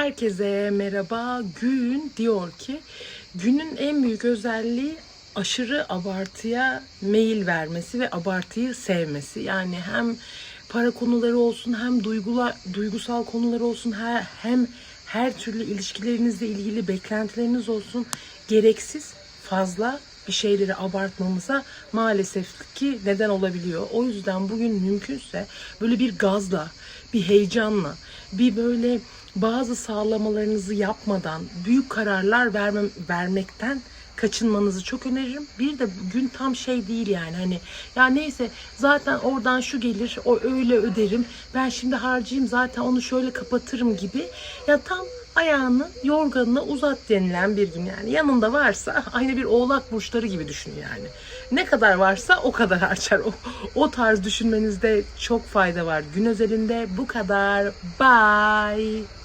Herkese merhaba. Gün diyor ki günün en büyük özelliği aşırı abartıya meyil vermesi ve abartıyı sevmesi. Yani hem para konuları olsun hem duygular, duygusal konular olsun he- hem her türlü ilişkilerinizle ilgili beklentileriniz olsun gereksiz fazla bir şeyleri abartmamıza maalesef ki neden olabiliyor. O yüzden bugün mümkünse böyle bir gazla, bir heyecanla, bir böyle bazı sağlamalarınızı yapmadan büyük kararlar vermem, vermekten kaçınmanızı çok öneririm. Bir de gün tam şey değil yani hani ya neyse zaten oradan şu gelir o öyle öderim. Ben şimdi harcayayım zaten onu şöyle kapatırım gibi. Ya tam ayağını yorganına uzat denilen bir gün yani. Yanında varsa aynı bir oğlak burçları gibi düşün yani. Ne kadar varsa o kadar harcar. O, o tarz düşünmenizde çok fayda var. Gün özelinde bu kadar. Bye